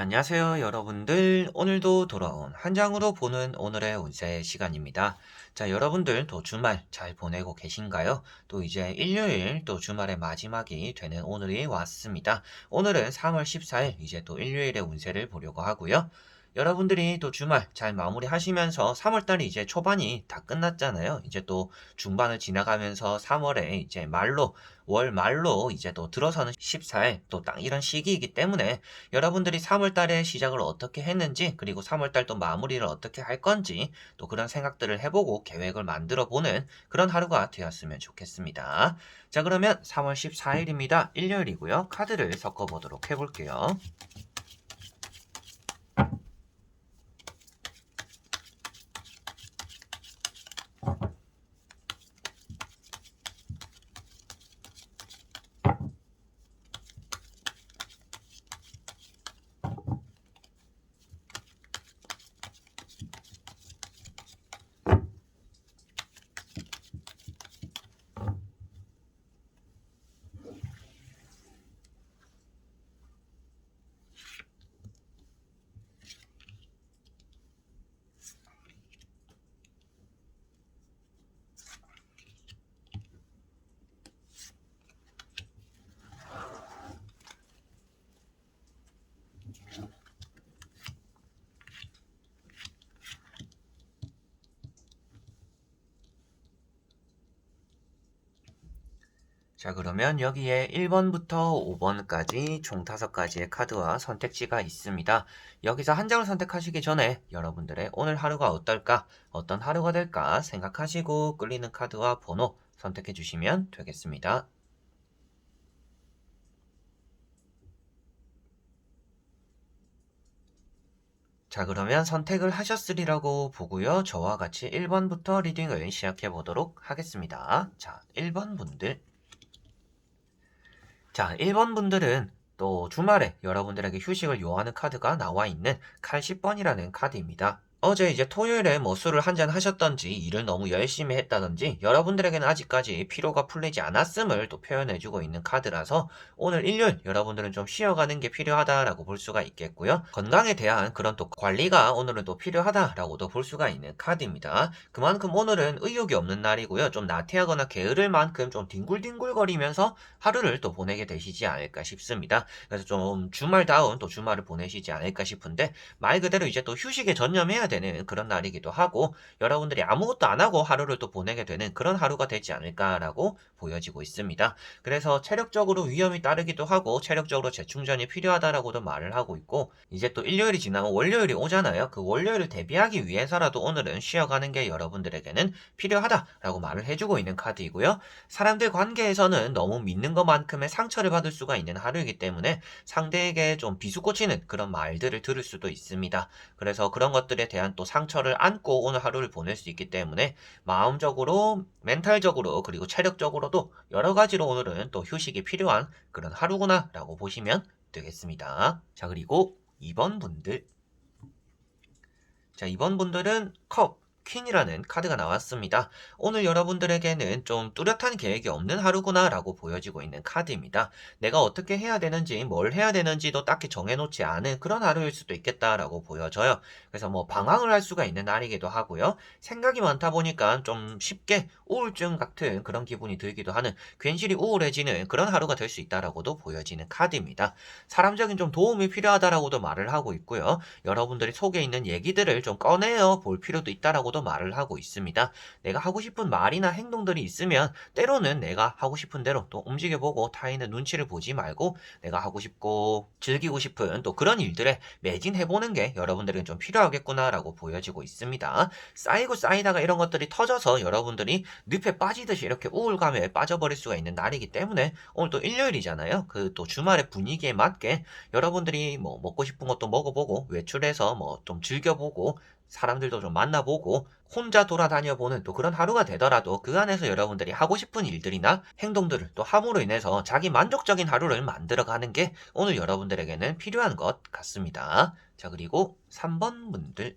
자, 안녕하세요, 여러분들. 오늘도 돌아온 한 장으로 보는 오늘의 운세 시간입니다. 자, 여러분들 또 주말 잘 보내고 계신가요? 또 이제 일요일 또 주말의 마지막이 되는 오늘이 왔습니다. 오늘은 3월 14일 이제 또 일요일의 운세를 보려고 하고요. 여러분들이 또 주말 잘 마무리하시면서 3월달이 이제 초반이 다 끝났잖아요. 이제 또 중반을 지나가면서 3월에 이제 말로 월 말로 이제 또 들어서는 14일 또 딱 이런 시기이기 때문에 여러분들이 3월달에 시작을 어떻게 했는지 그리고 3월달 또 마무리를 어떻게 할 건지 또 그런 생각들을 해보고 계획을 만들어 보는 그런 하루가 되었으면 좋겠습니다. 자 그러면 3월 14일입니다. 일요일이고요. 카드를 섞어 보도록 해볼게요. 자, 그러면 여기에 1번부터 5번까지 총 5가지의 카드와 선택지가 있습니다. 여기서 한 장을 선택하시기 전에 여러분들의 오늘 하루가 어떨까, 어떤 하루가 될까 생각하시고 끌리는 카드와 번호 선택해 주시면 되겠습니다. 자, 그러면 선택을 하셨으리라고 보고요. 저와 같이 1번부터 리딩을 시작해 보도록 하겠습니다. 자, 1번 분들. 자, 1번 분들은 또 주말에 여러분들에게 휴식을 요하는 카드가 나와 있는 칼 10번이라는 카드입니다. 어제 이제 토요일에 뭐 술을 한 잔 하셨던지 일을 너무 열심히 했다든지 여러분들에게는 아직까지 피로가 풀리지 않았음을 또 표현해주고 있는 카드라서 오늘 일요일 여러분들은 좀 쉬어가는 게 필요하다라고 볼 수가 있겠고요. 건강에 대한 그런 또 관리가 오늘은 또 필요하다라고도 볼 수가 있는 카드입니다. 그만큼 오늘은 의욕이 없는 날이고요. 좀 나태하거나 게으를 만큼 좀 뒹굴뒹굴거리면서 하루를 또 보내게 되시지 않을까 싶습니다. 그래서 좀 주말다운 또 주말을 보내시지 않을까 싶은데 말 그대로 이제 또 휴식에 전념해야 되는 그런 날이기도 하고 여러분들이 아무것도 안 하고 하루를 또 보내게 되는 그런 하루가 되지 않을까라고 보여지고 있습니다. 그래서 체력적으로 위험이 따르기도 하고 체력적으로 재충전이 필요하다라고도 말을 하고 있고 이제 또 일요일이 지나면 월요일이 오잖아요. 그 월요일을 대비하기 위해서라도 오늘은 쉬어가는 게 여러분들에게는 필요하다라고 말을 해주고 있는 카드이고요. 사람들 관계에서는 너무 믿는 것만큼의 상처를 받을 수가 있는 하루이기 때문에 상대에게 좀 비수꽂히는 그런 말들을 들을 수도 있습니다. 그래서 그런 것들에 대한 대한 또 상처를 안고 오늘 하루를 보낼 수 있기 때문에 마음적으로, 멘탈적으로, 그리고 체력적으로도 여러 가지로 오늘은 또 휴식이 필요한 그런 하루구나 라고 보시면 되겠습니다. 자, 그리고 2번 분들. 자, 2번 분들은 컵, 퀸이라는 카드가 나왔습니다. 오늘 여러분들에게는 좀 뚜렷한 계획이 없는 하루구나 라고 보여지고 있는 카드입니다. 내가 어떻게 해야 되는지 뭘 해야 되는지도 딱히 정해놓지 않은 그런 하루일 수도 있겠다라고 보여져요. 그래서 뭐 방황을 할 수가 있는 날이기도 하고요. 생각이 많다 보니까 좀 쉽게 우울증 같은 그런 기분이 들기도 하는 괜시리 우울해지는 그런 하루가 될 수 있다라고도 보여지는 카드입니다. 사람적인 좀 도움이 필요하다라고도 말을 하고 있고요. 여러분들이 속에 있는 얘기들을 좀 꺼내어 볼 필요도 있다라고도 말을 하고 있습니다. 내가 하고 싶은 말이나 행동들이 있으면 때로는 내가 하고 싶은 대로 또 움직여보고 타인의 눈치를 보지 말고 내가 하고 싶고 즐기고 싶은 또 그런 일들에 매진해보는 게 여러분들에게 좀 필요하겠구나라고 보여지고 있습니다. 쌓이고 쌓이다가 이런 것들이 터져서 여러분들이 늪에 빠지듯이 이렇게 우울감에 빠져버릴 수가 있는 날이기 때문에 오늘 또 일요일이잖아요. 그 또 주말의 분위기에 맞게 여러분들이 뭐 먹고 싶은 것도 먹어보고 외출해서 뭐 좀 즐겨보고 사람들도 좀 만나보고 혼자 돌아다녀 보는 또 그런 하루가 되더라도 그 안에서 여러분들이 하고 싶은 일들이나 행동들을 또 함으로 인해서 자기 만족적인 하루를 만들어가는 게 오늘 여러분들에게는 필요한 것 같습니다. 자, 그리고 3번 분들.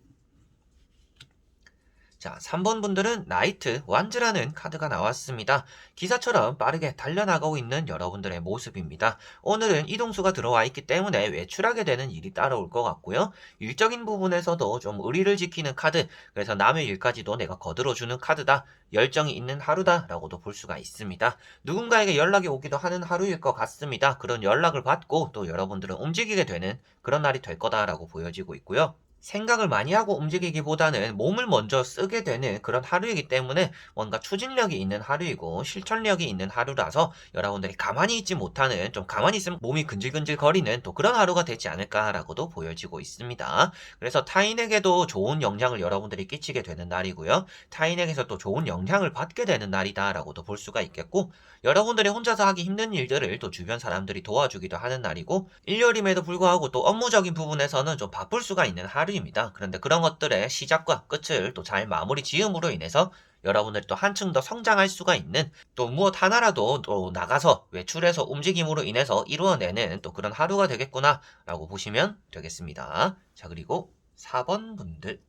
자, 3번 분들은 나이트 완즈라는 카드가 나왔습니다. 기사처럼 빠르게 달려나가고 있는 여러분들의 모습입니다. 오늘은 이동수가 들어와 있기 때문에 외출하게 되는 일이 따라올 것 같고요. 일적인 부분에서도 좀 의리를 지키는 카드, 그래서 남의 일까지도 내가 거들어주는 카드다. 열정이 있는 하루다라고도 볼 수가 있습니다. 누군가에게 연락이 오기도 하는 하루일 것 같습니다. 그런 연락을 받고 또 여러분들은 움직이게 되는 그런 날이 될 거다라고 보여지고 있고요. 생각을 많이 하고 움직이기보다는 몸을 먼저 쓰게 되는 그런 하루이기 때문에 뭔가 추진력이 있는 하루이고 실천력이 있는 하루라서 여러분들이 가만히 있지 못하는 좀 가만히 있으면 몸이 근질근질 거리는 또 그런 하루가 되지 않을까라고도 보여지고 있습니다. 그래서 타인에게도 좋은 영향을 여러분들이 끼치게 되는 날이고요. 타인에게서 또 좋은 영향을 받게 되는 날이다라고도 볼 수가 있겠고 여러분들이 혼자서 하기 힘든 일들을 또 주변 사람들이 도와주기도 하는 날이고 일요일임에도 불구하고 또 업무적인 부분에서는 좀 바쁠 수가 있는 하루 입니다. 그런데 그런 것들의 시작과 끝을 또 잘 마무리 지음으로 인해서 여러분들이 또 한층 더 성장할 수가 있는 또 무엇 하나라도 또 나가서 외출해서 움직임으로 인해서 이루어내는 또 그런 하루가 되겠구나 라고 보시면 되겠습니다. 자 그리고 4번 분들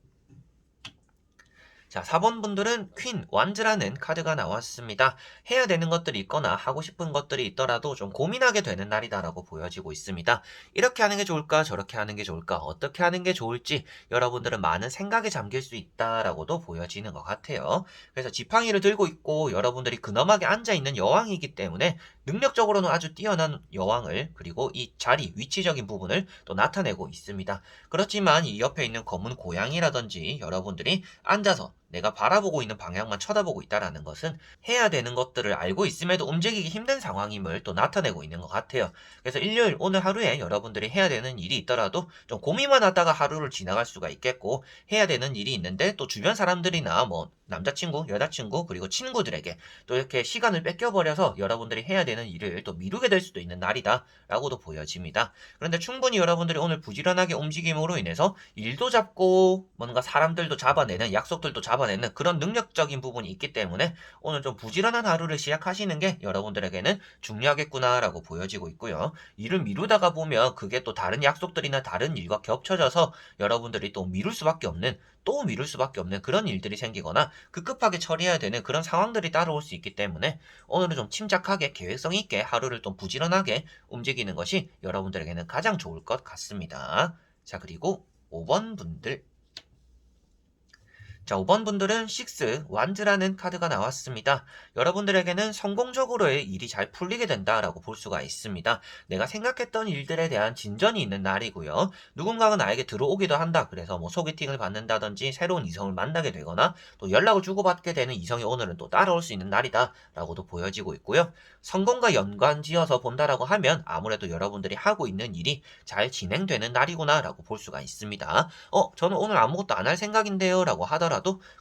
자, 4번 분들은 퀸, 완즈라는 카드가 나왔습니다. 해야 되는 것들이 있거나 하고 싶은 것들이 있더라도 좀 고민하게 되는 날이다라고 보여지고 있습니다. 이렇게 하는 게 좋을까, 저렇게 하는 게 좋을까, 어떻게 하는 게 좋을지 여러분들은 많은 생각에 잠길 수 있다라고도 보여지는 것 같아요. 그래서 지팡이를 들고 있고 여러분들이 근엄하게 앉아있는 여왕이기 때문에 능력적으로는 아주 뛰어난 여왕을 그리고 이 자리, 위치적인 부분을 또 나타내고 있습니다. 그렇지만 이 옆에 있는 검은 고양이라든지 여러분들이 앉아서 내가 바라보고 있는 방향만 쳐다보고 있다라는 것은 해야 되는 것들을 알고 있음에도 움직이기 힘든 상황임을 또 나타내고 있는 것 같아요. 그래서 일요일 오늘 하루에 여러분들이 해야 되는 일이 있더라도 좀 고민만 하다가 하루를 지나갈 수가 있겠고 해야 되는 일이 있는데 또 주변 사람들이나 뭐 남자친구, 여자친구, 그리고 친구들에게 또 이렇게 시간을 뺏겨버려서 여러분들이 해야 되는 일을 또 미루게 될 수도 있는 날이다 라고도 보여집니다. 그런데 충분히 여러분들이 오늘 부지런하게 움직임으로 인해서 일도 잡고 뭔가 사람들도 잡아내는 약속들도 잡아 내는 그런 능력적인 부분이 있기 때문에 오늘 좀 부지런한 하루를 시작하시는 게 여러분들에게는 중요하겠구나라고 보여지고 있고요. 일을 미루다가 보면 그게 또 다른 약속들이나 다른 일과 겹쳐져서 여러분들이 또 미룰 수밖에 없는 또 미룰 수밖에 없는 그런 일들이 생기거나 급급하게 처리해야 되는 그런 상황들이 따라올 수 있기 때문에 오늘은 좀 침착하게 계획성 있게 하루를 좀 부지런하게 움직이는 것이 여러분들에게는 가장 좋을 것 같습니다. 자, 그리고 5번 분들. 자, 5번 분들은 6, 완즈라는 카드가 나왔습니다. 여러분들에게는 성공적으로의 일이 잘 풀리게 된다라고 볼 수가 있습니다. 내가 생각했던 일들에 대한 진전이 있는 날이고요. 누군가가 나에게 들어오기도 한다. 그래서 뭐 소개팅을 받는다든지 새로운 이성을 만나게 되거나 또 연락을 주고받게 되는 이성이 오늘은 또 따라올 수 있는 날이다라고도 보여지고 있고요. 성공과 연관지어서 본다라고 하면 아무래도 여러분들이 하고 있는 일이 잘 진행되는 날이구나라고 볼 수가 있습니다. 어, 저는 오늘 아무것도 안 할 생각인데요. 라고 하더라도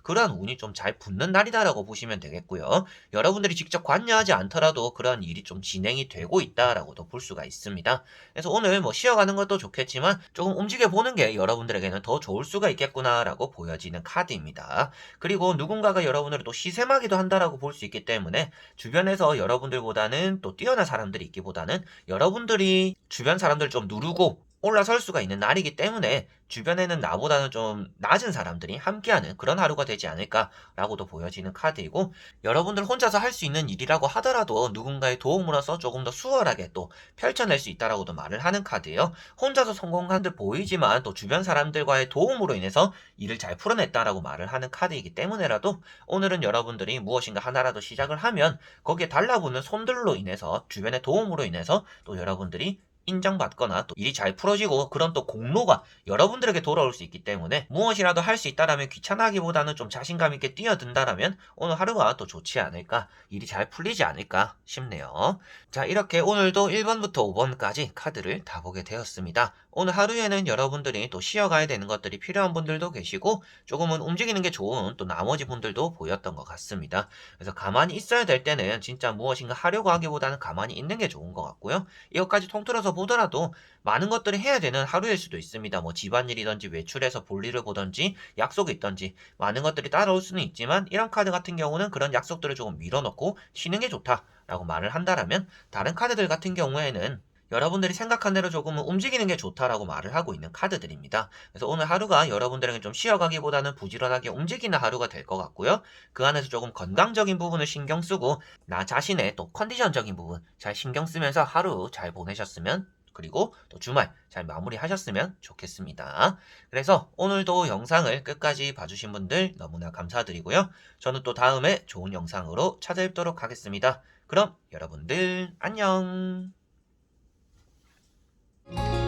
그러한 운이 좀 잘 붙는 날이다라고 보시면 되겠고요. 여러분들이 직접 관여하지 않더라도 그러한 일이 좀 진행이 되고 있다라고도 볼 수가 있습니다. 그래서 오늘 뭐 쉬어가는 것도 좋겠지만 조금 움직여 보는 게 여러분들에게는 더 좋을 수가 있겠구나라고 보여지는 카드입니다. 그리고 누군가가 여러분들을 또 시샘하기도 한다라고 볼 수 있기 때문에 주변에서 여러분들보다는 또 뛰어난 사람들이 있기보다는 여러분들이 주변 사람들 좀 누르고 올라설 수가 있는 날이기 때문에 주변에는 나보다는 좀 낮은 사람들이 함께하는 그런 하루가 되지 않을까라고도 보여지는 카드이고 여러분들 혼자서 할 수 있는 일이라고 하더라도 누군가의 도움으로서 조금 더 수월하게 또 펼쳐낼 수 있다라고도 말을 하는 카드예요. 혼자서 성공한 듯 보이지만 또 주변 사람들과의 도움으로 인해서 일을 잘 풀어냈다라고 말을 하는 카드이기 때문에라도 오늘은 여러분들이 무엇인가 하나라도 시작을 하면 거기에 달라붙는 손들로 인해서 주변의 도움으로 인해서 또 여러분들이 인정받거나 또 일이 잘 풀어지고 그런 또 공로가 여러분들에게 돌아올 수 있기 때문에 무엇이라도 할 수 있다라면 귀찮아하기보다는 좀 자신감 있게 뛰어든다라면 오늘 하루가 또 좋지 않을까 일이 잘 풀리지 않을까 싶네요. 자 이렇게 오늘도 1번부터 5번까지 카드를 다 보게 되었습니다. 오늘 하루에는 여러분들이 또 쉬어가야 되는 것들이 필요한 분들도 계시고 조금은 움직이는 게 좋은 또 나머지 분들도 보였던 것 같습니다. 그래서 가만히 있어야 될 때는 진짜 무엇인가 하려고 하기보다는 가만히 있는 게 좋은 것 같고요. 이것까지 통틀어서 보더라도 많은 것들을 해야 되는 하루일 수도 있습니다. 뭐 집안일이든지 외출해서 볼일을 보든지 약속이 있든지 많은 것들이 따라올 수는 있지만 이런 카드 같은 경우는 그런 약속들을 조금 밀어넣고 쉬는 게 좋다라고 말을 한다라면 다른 카드들 같은 경우에는 여러분들이 생각한 대로 조금은 움직이는 게 좋다라고 말을 하고 있는 카드들입니다. 그래서 오늘 하루가 여러분들에게 좀 쉬어가기보다는 부지런하게 움직이는 하루가 될 것 같고요. 그 안에서 조금 건강적인 부분을 신경 쓰고 나 자신의 또 컨디션적인 부분 잘 신경 쓰면서 하루 잘 보내셨으면 그리고 또 주말 잘 마무리하셨으면 좋겠습니다. 그래서 오늘도 영상을 끝까지 봐주신 분들 너무나 감사드리고요. 저는 또 다음에 좋은 영상으로 찾아뵙도록 하겠습니다. 그럼 여러분들 안녕. Bye.